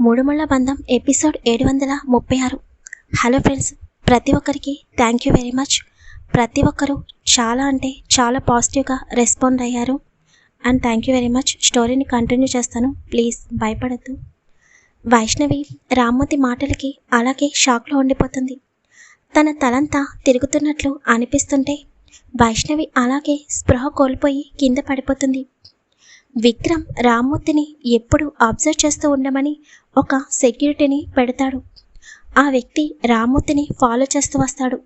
మూడుముళ్ళ బంధం ఎపిసోడ్ ఏడు వందల ముప్పై ఆరు. హలో ఫ్రెండ్స్ ప్రతి ఒక్కరికి థ్యాంక్ యూ వెరీ మచ్ ప్రతి ఒక్కరూ చాలా అంటే చాలా పాజిటివ్గా రెస్పాండ్ అయ్యారు. And thank you very much స్టోరీని కంటిన్యూ చేస్తాను. ప్లీజ్ భయపడద్దు. వైష్ణవి రామ్మూర్తి మాటలకి అలాగే షాక్లో ఉండిపోతుంది. తన తలంతా తిరుగుతున్నట్లు అనిపిస్తుంటే వైష్ణవి అలాగే స్పృహ కోల్పోయి కింద పడిపోతుంది. విక్రమ్ రామ్మూర్తిని ఎప్పుడు అబ్జర్వ్ చేస్తూ ఉండమని ఒక సెక్యూరిటీని పెడతాడు. ఆ వ్యక్తి రామ్మూర్తిని ఫాలో చేస్తూ వస్తాడు.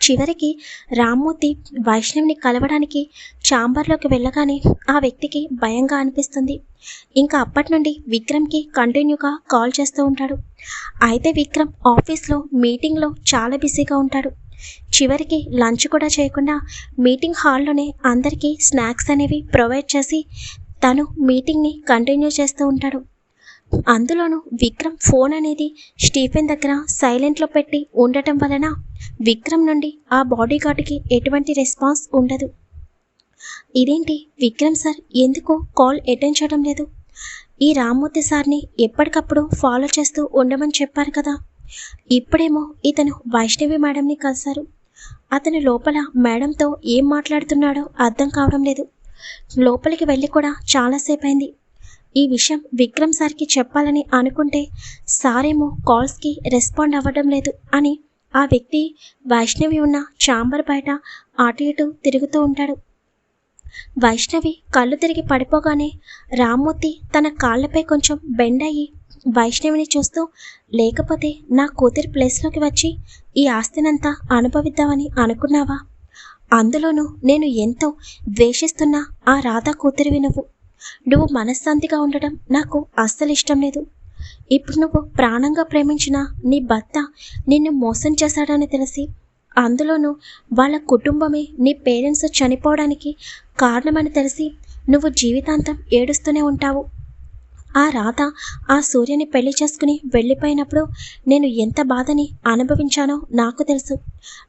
చివరికి రామ్మూర్తి వైష్ణవిని కలవడానికి చాంబర్లోకి వెళ్ళగానే ఆ వ్యక్తికి భయంగా అనిపిస్తుంది. ఇంకా అప్పటి నుండి విక్రమ్కి కంటిన్యూగా కాల్ చేస్తూ ఉంటాడు. అయితే విక్రమ్ ఆఫీస్లో మీటింగ్లో చాలా బిజీగా ఉంటాడు. చివరికి లంచ్ కూడా చేయకుండా మీటింగ్ హాల్లోనే అందరికీ స్నాక్స్ అనేవి ప్రొవైడ్ చేసి తను మీటింగ్ని కంటిన్యూ చేస్తూ ఉంటాడు. అందులోనూ విక్రమ్ ఫోన్ అనేది స్టీఫెన్ దగ్గర సైలెంట్లో పెట్టి ఉండటం వలన విక్రమ్ నుండి ఆ బాడీ గార్డ్కి ఎటువంటి రెస్పాన్స్ ఉండదు. ఇదేంటి? విక్రమ్ సార్ ఎందుకు కాల్ అటెండ్ చేయడం లేదు? ఈ రామ్మూర్తి సార్ని ఎప్పటికప్పుడు ఫాలో చేస్తూ ఉండమని చెప్పారు కదా. ఇప్పుడేమో ఇతను వైష్ణవి మేడంని కలిశారు. అతను లోపల మేడంతో ఏం మాట్లాడుతున్నాడో అర్థం కావడం లేదు. లోపలికి వెళ్ళి కూడా చాలాసేపు అయింది ఈ విషయం విక్రమ్ సార్కి చెప్పాలని అనుకుంటే సారేమో కాల్స్కి రెస్పాండ్ అవ్వడం లేదు అని ఆ వ్యక్తి వైష్ణవి ఉన్న ఛాంబర్ బయట అటు ఇటు తిరుగుతూ ఉంటాడు. వైష్ణవి కళ్ళు తిరిగి పడిపోగానే రామ్మూర్తి తన కాళ్ళపై కొంచెం బెండ్ అయ్యి వైష్ణవిని చూస్తూ లేకపోతే నా కూతురి ప్లేస్లోకి వచ్చి ఈ ఆస్తినంతా అనుభవిద్దామని అనుకున్నావా? అందులోనూ నేను ఎంతో ద్వేషిస్తున్న ఆ రాధా కూతురివి నువ్వు. నువ్వు మనశ్శాంతిగా ఉండడం నాకు అస్సలు ఇష్టం లేదు. ఇప్పుడు నువ్వు ప్రాణంగా ప్రేమించిన నీ భర్త నిన్ను మోసం చేశాడని తెలిసి అందులోనూ వాళ్ళ కుటుంబమే నీ పేరెంట్స్ చనిపోవడానికి కారణమని తెలిసి నువ్వు జీవితాంతం ఏడుస్తూనే ఉంటావు. ఆ రాధ ఆ సూర్యని పెళ్ళి చేసుకుని వెళ్ళిపోయినప్పుడు నేను ఎంత బాధని అనుభవించానో నాకు తెలుసు.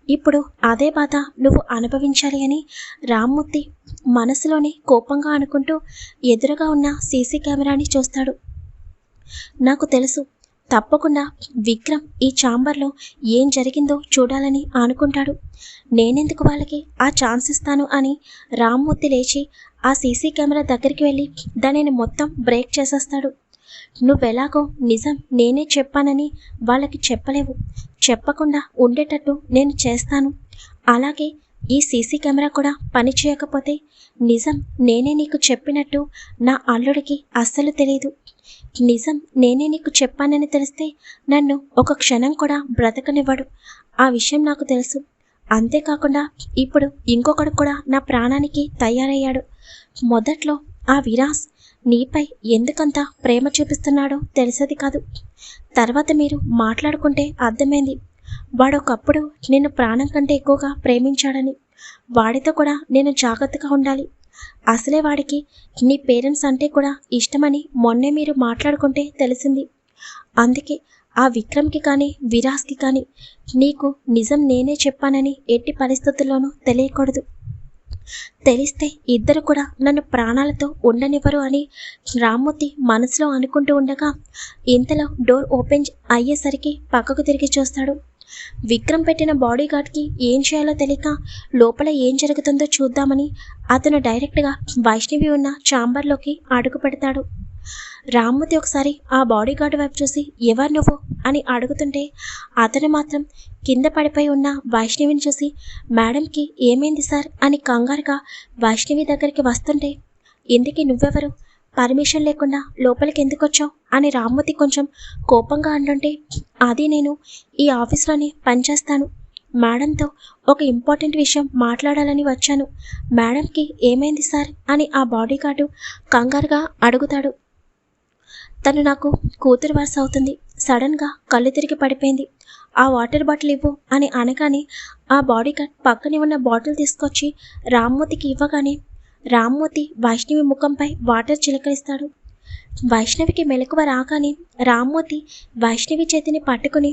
ఇప్పుడు అదే బాధ నువ్వు అనుభవించాలి అని రామ్మూర్తి మనసులోనే కోపంగా అనుకుంటూ ఎదురుగా ఉన్న సీసీ కెమెరాని చూస్తాడు. నాకు తెలుసు తప్పకుండా విక్రమ్ ఈ ఛాంబర్లో ఏం జరిగిందో చూడాలని అనుకుంటాడు నేనెందుకు వాళ్ళకి ఆ ఛాన్స్ ఇస్తాను అని రామ్మూర్తి లేచి ఆ సీసీ కెమెరా దగ్గరికి వెళ్ళి దానిని మొత్తం బ్రేక్ చేసేస్తాడు. నువ్వెలాగో నిజం నేనే చెప్పానని వాళ్ళకి చెప్పలేవు. చెప్పకుండా ఉండేటట్టు నేను చేస్తాను. అలాగే ఈ సీసీ కెమెరా కూడా పని చేయకపోతే నిజం నేనే నీకు చెప్పినట్టు నా అల్లుడికి అస్సలు తెలియదు నిజం నేనే నీకు చెప్పానని తెలిస్తే నన్ను ఒక క్షణం కూడా బ్రతకనివ్వడు. ఆ విషయం నాకు తెలుసు. అంతేకాకుండా ఇప్పుడు ఇంకొకడు కూడా నా ప్రాణానికి తయారయ్యాడు. మొదట్లో ఆ విరాస్ నీపై ఎందుకంత ప్రేమ చూపిస్తున్నాడో తెలిసేది కాదు. తర్వాత మీరు మాట్లాడుకుంటే అర్థమైంది. వాడొకప్పుడు నిన్ను ప్రాణం కంటే ఎక్కువగా ప్రేమించాడని. వాడితో కూడా నేను జాగ్రత్తగా ఉండాలి. అసలే వాడికి నీ పేరెంట్స్ అంటే కూడా ఇష్టమని మొన్నే మీరు మాట్లాడుకుంటే తెలిసింది. అందుకే ఆ విక్రమ్కి కానీ విరాస్కి కానీ నీకు నిజం నేనే చెప్పానని ఎట్టి పరిస్థితుల్లోనూ తెలియకూడదు. తెలిస్తే ఇద్దరు కూడా నన్ను ప్రాణాలతో ఉండనివ్వరు అని రామ్మూర్తి మనసులో అనుకుంటూ ఉండగా ఇంతలో డోర్ ఓపెన్ అయ్యేసరికి పక్కకు తిరిగి చూస్తాడు. విక్రమ్ పెట్టిన బాడీ గార్డ్కి ఏం చేయాలో తెలియక లోపల ఏం జరుగుతుందో చూద్దామని అతను డైరెక్ట్గా వైష్ణవి ఉన్న చాంబర్లోకి అడుగు పెడతాడు. రామ్మూర్తి ఒకసారి ఆ బాడీ గార్డ్ వైపు చూసి ఎవరు నువ్వు? అని అడుగుతుంటే అతను మాత్రం కింద పడిపోయి ఉన్న వైష్ణవిని చూసి మేడంకి ఏమైంది సార్? అని కంగారుగా వైష్ణవి దగ్గరికి వస్తుంటే ఇందుకే నువ్వెవరు? పర్మిషన్ లేకుండా లోపలికి ఎందుకు వచ్చావు అని రామ్మూర్తి కొంచెం కోపంగా అంటుంటే అది నేను ఈ ఆఫీస్లోనే పనిచేస్తాను. మేడంతో ఒక ఇంపార్టెంట్ విషయం మాట్లాడాలని వచ్చాను. మేడంకి ఏమైంది సార్? అని ఆ బాడీ గార్డు కంగారుగా అడుగుతాడు. తను నాకు కూతురు వరుస అవుతుంది. సడన్గా కళ్ళు తిరిగి పడిపోయింది. ఆ వాటర్ బాటిల్ ఇవ్వు అని అనగానే ఆ బాడీ గార్డ్ పక్కనే ఉన్న బాటిల్ తీసుకొచ్చి రామ్మూర్తికి ఇవ్వగానే రామ్మూర్తి వైష్ణవి ముఖంపై వాటర్ చిలకరిస్తాడు. వైష్ణవికి మెలకువ రాగానే రామ్మూర్తి వైష్ణవి చేతిని పట్టుకుని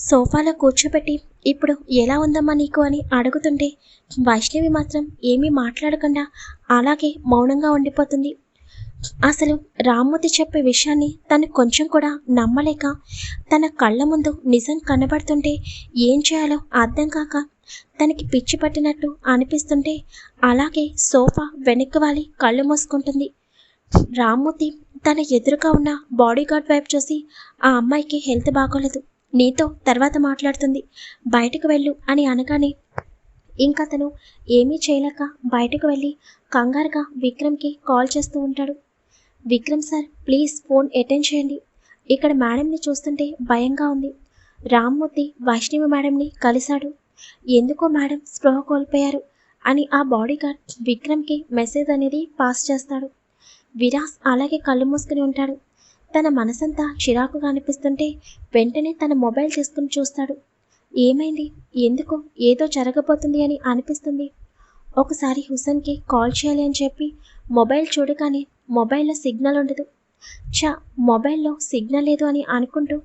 సోఫాలో కూర్చోబెట్టి ఇప్పుడు ఎలా ఉందమ్మా నీకు? అని అడుగుతుంటే వైష్ణవి మాత్రం ఏమీ మాట్లాడకుండా అలాగే మౌనంగా ఉండిపోతుంది. అసలు రామ్మూర్తి చెప్పే విషయాన్ని తను కొంచెం కూడా నమ్మలేక తన కళ్ళ ముందు నిజం కనబడుతుంటే ఏం చేయాలో అర్థం కాక తనకి పిచ్చి పట్టినట్టు అనిపిస్తుంటే అలాగే సోఫా వెనక్కి వాలి కళ్ళు మూసుకుంటుంది. రామ్మూర్తి తన ఎదురుగా ఉన్న బాడీగార్డ్ వైపు చూసి ఆ అమ్మాయికి హెల్త్ బాగోలేదు. నీతో తర్వాత మాట్లాడుతుంది. బయటకు వెళ్ళు అని అనగానే ఇంకా తను ఏమీ చేయలేక బయటకు వెళ్ళి కంగారుగా విక్రమ్కి కాల్ చేస్తూ ఉంటాడు. Vikram sir please phone attend చేయండి. ఇక్కడ మేడంని చూస్తుంటే భయంగా ఉంది. రామ్మూర్తి వైష్ణవి మేడంని కలిశాడు. ఎందుకో మేడం స్పృహ కోల్పోయారు అని ఆ బాడీగార్డ్ విక్రమ్కి మెసేజ్ అనేది పాస్ చేస్తాడు. విరాస్ అలాగే కళ్ళు మూసుకుని ఉంటాడు. తన మనసంతా చిరాకుగా అనిపిస్తుంటే వెంటనే తన మొబైల్ చేసుకుని చూస్తాడు. ఏమైంది? ఎందుకు? ఏదో జరగబోతుంది అని అనిపిస్తుంది. ఒకసారి హుసన్కి కాల్ చేయాలి అని చెప్పి మొబైల్ చూడగానే మొబైల్లో సిగ్నల్ ఉండదు. చా మొబైల్లో సిగ్నల్ లేదు అని అనుకుంటూ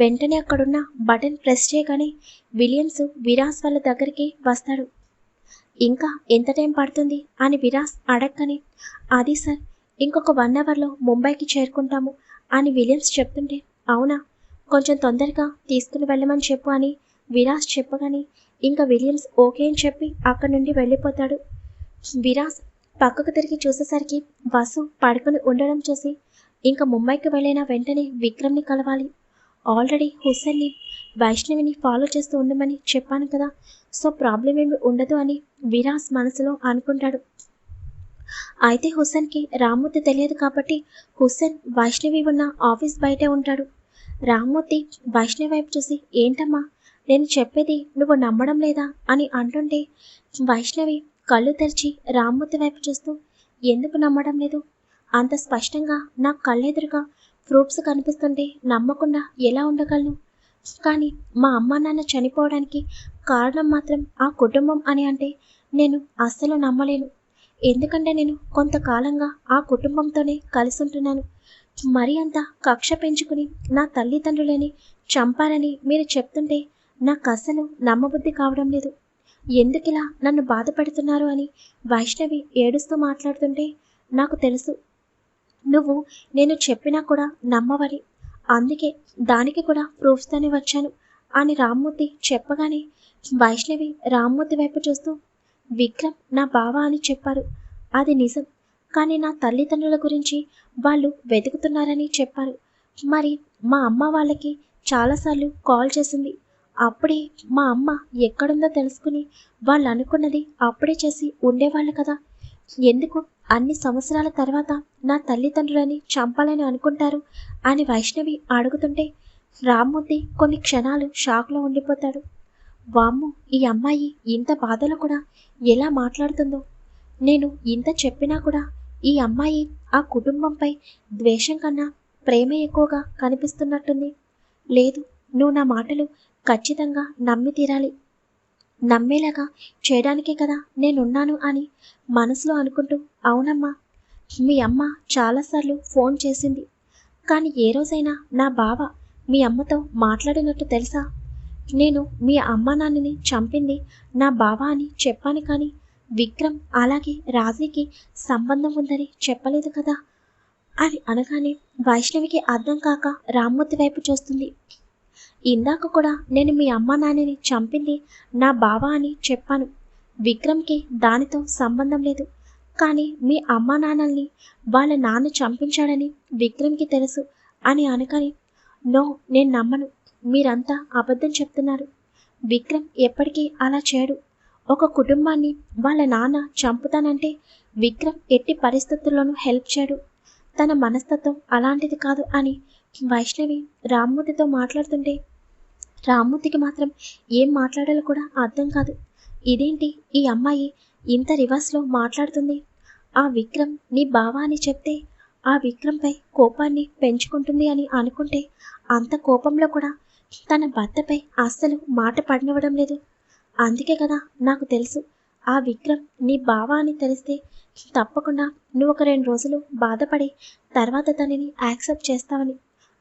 వెంటనే అక్కడున్న బటన్ ప్రెస్ చేయగానే విలియమ్స్ విరాస్ వాళ్ళ దగ్గరికి వస్తాడు. ఇంకా ఎంత టైం పడుతుంది అని విరాస్ అడగగానే అది సార్ ఇంకొక వన్ అవర్లో ముంబైకి చేరుకుంటాము అని విలియమ్స్ చెప్తుంటే అవునా కొంచెం తొందరగా తీసుకుని వెళ్ళమని చెప్పు అని విరాస్ చెప్పగానే ఇంకా విలియమ్స్ ఓకే అని చెప్పి అక్కడి నుండి వెళ్ళిపోతాడు. విరాస్ పక్కకు తిరిగి చూసేసరికి బస్సు పడుకుని ఉండడం చూసి ఇంకా ముంబైకి వెళ్ళిన వెంటనే విక్రమ్ని కలవాలి. ఆల్రెడీ హుస్సేన్ని వైష్ణవిని ఫాలో చేస్తూ ఉండమని చెప్పాను కదా సో ప్రాబ్లం ఏమి ఉండదు అని విరాస్ మనసులో అనుకుంటాడు. అయితే హుస్సేన్కి రామ్మూర్తి తెలియదు కాబట్టి హుస్సేన్ వైష్ణవి ఉన్న ఆఫీస్ బయటే ఉంటాడు. రామ్మూర్తి వైష్ణవి వైపు చూసి ఏంటమ్మా నేను చెప్పేది నువ్వు నమ్మడం లేదా? అని అంటుంటే వైష్ణవి కళ్ళు తెరిచి రామ్మూర్తి వైపు చూస్తూ ఎందుకు నమ్మడం లేదు? అంత స్పష్టంగా నా కళ్ళెదురుగా ప్రూఫ్స్ కనిపిస్తుంటే నమ్మకుండా ఎలా ఉండగలను? కానీ మా అమ్మ నాన్న చనిపోవడానికి కారణం మాత్రం ఆ కుటుంబం అని అంటే నేను అస్సలు నమ్మలేను. ఎందుకంటే నేను కొంతకాలంగా ఆ కుటుంబంతోనే కలిసి ఉంటున్నాను మరీ అంత కక్ష పెంచుకుని నా తల్లిదండ్రులని చంపారని మీరు చెప్తుంటే నాకు అస్సలు నమ్మబుద్ధి కావడం లేదు. ఎందుకిలా నన్ను బాధపెడుతున్నారు అని వైష్ణవి ఏడుస్తూ మాట్లాడుతుంటే నాకు తెలుసు. నువ్వు నేను చెప్పినా కూడా నమ్మవని. అందుకే దానికి కూడా ప్రూఫ్స్తోనే వచ్చాను అని రామ్మూర్తి చెప్పగానే వైష్ణవి రామ్మూర్తి వైపు చూస్తూ విక్రమ్ నా బావ అని చెప్పారు. అది నిజం. కానీ నా తల్లిదండ్రుల గురించి వాళ్ళు వెతుకుతున్నారని చెప్పారు. మరి మా అమ్మ వాళ్ళకి చాలాసార్లు కాల్ చేసింది. అప్పుడే మా అమ్మ ఎక్కడుందో తెలుసుకుని వాళ్ళు అనుకున్నది అప్పుడే చేసి ఉండేవాళ్ళు కదా. ఎందుకు? అన్ని సంవత్సరాల తర్వాత నా తల్లిదండ్రులని చంపాలని అనుకుంటారు అని వైష్ణవి అడుగుతుంటే రామ్మూర్తి కొన్ని క్షణాలు షాక్లో ఉండిపోతాడు. వామ్ము ఈ అమ్మాయి ఇంత బాధలో కూడా ఎలా మాట్లాడుతుందో? నేను ఇంత చెప్పినా కూడా ఈ అమ్మాయి ఆ కుటుంబంపై ద్వేషం కన్నా ప్రేమ ఎక్కువగా కనిపిస్తున్నట్టుంది. లేదు నువ్వు నా మాటలు ఖచ్చితంగా నమ్మి తీరాలి. నమ్మేలాగా చేయడానికే కదా నేనున్నాను అని మనసులో అనుకుంటూ అవునమ్మా మీ అమ్మ చాలాసార్లు ఫోన్ చేసింది. కానీ ఏ రోజైనా నా బావ మీ అమ్మతో మాట్లాడినట్టు తెలుసా? నేను మీ అమ్మ నాన్నని చంపింది నా బావ అని చెప్పాను కానీ విక్రమ్ అలాగే రాజీకి సంబంధం ఉందని చెప్పలేదు కదా? అని అనగానే వైష్ణవికి అర్థం కాక రామ్మూర్తి వైపు చూస్తుంది. ఇందాక కూడా నేను మీ అమ్మ నాన్నని చంపింది నా బావ అని చెప్పాను. విక్రమ్కి దానితో సంబంధం లేదు. కానీ మీ అమ్మ నాన్నల్ని వాళ్ళ నాన్న చంపించాడని విక్రమ్కి తెలుసు అని అనుకని నో నేను నమ్మను. మీరంతా అబద్ధం చెప్తున్నారు. విక్రమ్ ఎప్పటికీ అలా చేయడు. ఒక కుటుంబాన్ని వాళ్ళ నాన్న చంపుతానంటే విక్రమ్ ఎట్టి పరిస్థితుల్లోనూ హెల్ప్ చేయడు. తన మనస్తత్వం అలాంటిది కాదు అని వైష్ణవి రామ్మూర్తితో మాట్లాడుతుంటే రామ్మూర్తికి మాత్రం ఏం మాట్లాడాలో కూడా అర్థం కాదు. ఇదేంటి ఈ అమ్మాయి ఇంత రివర్స్లో మాట్లాడుతుంది? ఆ విక్రమ్ నీ బావ అని చెప్తే ఆ విక్రమ్పై కోపాన్ని పెంచుకుంటుంది అని అనుకుంటే అంత కోపంలో కూడా తన భర్తపై అస్సలు మాట పడినవ్వడం లేదు. అందుకే కదా నాకు తెలుసు ఆ విక్రమ్ నీ బావ అని తెలిస్తే తప్పకుండా నువ్వు ఒక రెండు రోజులు బాధపడి తర్వాత తనని యాక్సెప్ట్ చేస్తావని.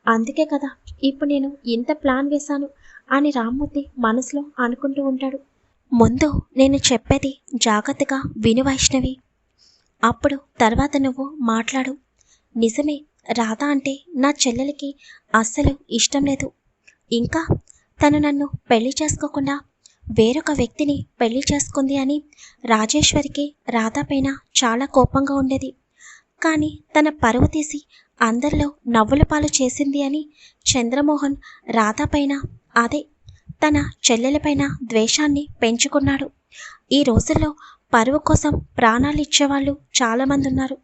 అందుకే కదా ఇప్పుడు నేను ఇంత ప్లాన్ వేశాను. అని రామ్మూర్తి మనసులో అనుకుంటూ ఉంటాడు. ముందు నేను చెప్పేది జాగ్రత్తగా విను వైష్ణవి. అప్పుడు తర్వాత నువ్వు మాట్లాడు. నిజమే రాధ అంటే నా చెల్లెలకి అస్సలు ఇష్టం లేదు. ఇంకా తను నన్ను పెళ్ళి చేసుకోకుండా వేరొక వ్యక్తిని పెళ్ళి చేసుకుంది అని రాజేశ్వరికి రాధ పైన చాలా కోపంగా ఉండేది. కానీ తన పరువు తీసి అందరిలో నవ్వుల పాలు చేసింది అని చంద్రమోహన్ రాధ పైన అదే తన చెల్లెలపైన ద్వేషాన్ని పెంచుకున్నాడు. ఈ రోజుల్లో పరువు కోసం ప్రాణాలు ఇచ్చేవాళ్ళు చాలామంది ఉన్నారు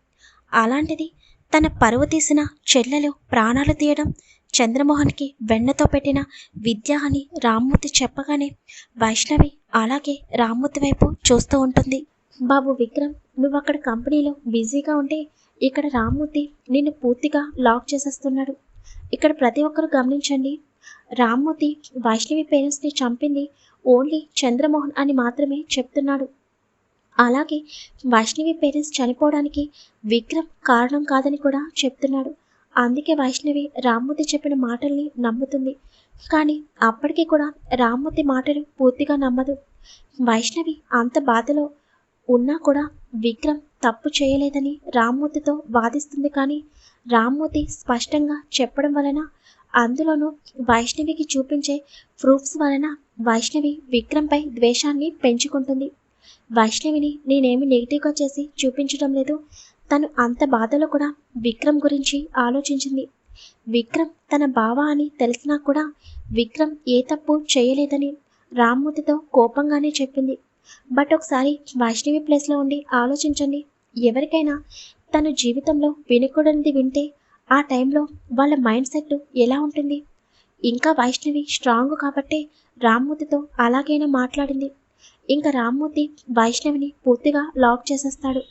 అలాంటిది తన పరువు తీసిన చెల్లెలు ప్రాణాలు తీయడం చంద్రమోహన్కి వెన్నతో పెట్టిన విద్య అని రామ్మూర్తి చెప్పగానే వైష్ణవి అలాగే రామ్మూర్తి వైపు చూస్తూ ఉంటుంది. బాబు విక్రమ్ నువ్వు అక్కడ కంపెనీలో బిజీగా ఉంటే ఇక్కడ రామ్మూర్తి నిన్ను పూర్తిగా లాక్ చేసేస్తున్నాడు. ఇక్కడ ప్రతి ఒక్కరూ గమనించండి రామ్మూర్తి వైష్ణవి పేరెంట్స్ని చంపింది ఓన్లీ చంద్రమోహన్ అని మాత్రమే చెప్తున్నాడు. అలాగే వైష్ణవి పేరెంట్స్ చనిపోవడానికి విక్రమ్ కారణం కాదని కూడా చెప్తున్నాడు. అందుకే వైష్ణవి రామ్మూర్తి చెప్పిన మాటల్ని నమ్ముతుంది. కానీ అప్పటికి కూడా రామ్మూర్తి మాటలు పూర్తిగా నమ్మదు. వైష్ణవి అంత బాధలో ఉన్నా కూడా విక్రమ్ తప్పు చేయలేదని రామ్మూర్తితో వాదిస్తుంది కానీ రామ్మూర్తి స్పష్టంగా చెప్పడం వలన అందులోనూ వైష్ణవికి చూపించే ప్రూఫ్స్ వలన వైష్ణవి విక్రమ్పై ద్వేషాన్ని పెంచుకుంటుంది. వైష్ణవిని నేనేమి నెగిటివ్గా చేసి చూపించడం లేదు. తను అంత బాధలో కూడా విక్రమ్ గురించి ఆలోచించింది. విక్రమ్ తన బావ అని తెలిసినా కూడా విక్రమ్ ఏ తప్పు చేయలేదని రామ్మూర్తితో కోపంగానే చెప్పింది. బట్ ఒకసారి వైష్ణవి ప్లేస్లో ఉండి ఆలోచించండి. ఎవరికైనా తన జీవితంలో వినకూడనిది వింటే ఆ టైంలో వాళ్ళ మైండ్ సెట్ ఎలా ఉంటుంది? ఇంకా వైష్ణవి స్ట్రాంగ్ కాబట్టే రామ్మూర్తితో అలాగైనా మాట్లాడింది. ఇంకా రామ్మూర్తి వైష్ణవిని పూర్తిగా లాక్ చేసేస్తాడు.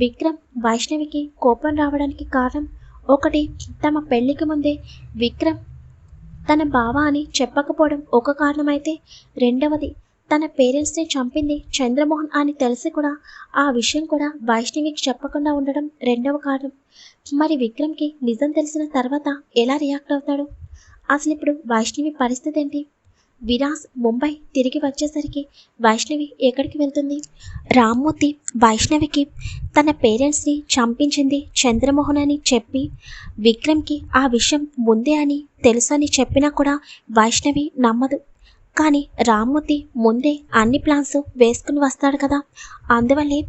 విక్రమ్ వైష్ణవికి కోపం రావడానికి కారణం ఒకటి తమ పెళ్ళికి ముందే విక్రమ్ తన బావ అని చెప్పకపోవడం ఒక కారణమైతే రెండవది తన పేరెంట్స్ని చంపింది చంద్రమోహన్ అని తెలిసి కూడా ఆ విషయం కూడా వైష్ణవికి చెప్పకుండా ఉండడం రెండవ కారణం. మరి విక్రమ్కి నిజం తెలిసిన తర్వాత ఎలా రియాక్ట్ అవుతాడు? అసలు ఇప్పుడు వైష్ణవి పరిస్థితి ఏంటి? విరాస్ ముంబై తిరిగి వచ్చేసరికి వైష్ణవి ఎక్కడికి వెళ్తుంది? రామ్మూర్తి వైష్ణవికి తన పేరెంట్స్ని చంపించింది చంద్రమోహన్ అని చెప్పి విక్రమ్కి ఆ విషయం ముందే అని తెలుసు అని చెప్పినా కూడా వైష్ణవి నమ్మదు. కానీ రామ్మూర్తి ముందే అన్ని ప్లాన్స్ వేసుకుని వస్తాడు కదా. అందువల్లే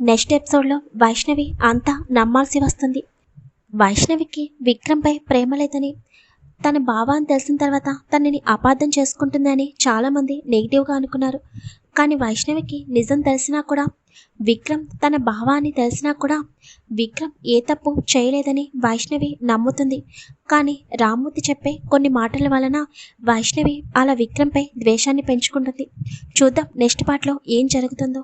నెక్స్ట్ ఎపిసోడ్లో వైష్ణవి అంతా నమ్మాల్సి వస్తుంది. వైష్ణవికి విక్రమ్పై ప్రేమ లేదని తన బావ అని తెలిసిన తర్వాత తనని అపార్థం చేసుకుంటుందని చాలామంది నెగిటివ్గా అనుకున్నారు. కానీ వైష్ణవికి నిజం తెలిసినా కూడా విక్రమ్ తన భావాన్ని తెలిసినా కూడా విక్రమ్ ఏ తప్పు చేయలేదని వైష్ణవి నమ్ముతుంది. కానీ రామ్మూర్తి చెప్పే కొన్ని మాటల వలన వైష్ణవి అలా విక్రమ్పై ద్వేషాన్ని పెంచుకుంటుంది. చూద్దాం నెక్స్ట్ పార్ట్లో ఏం జరుగుతుందో.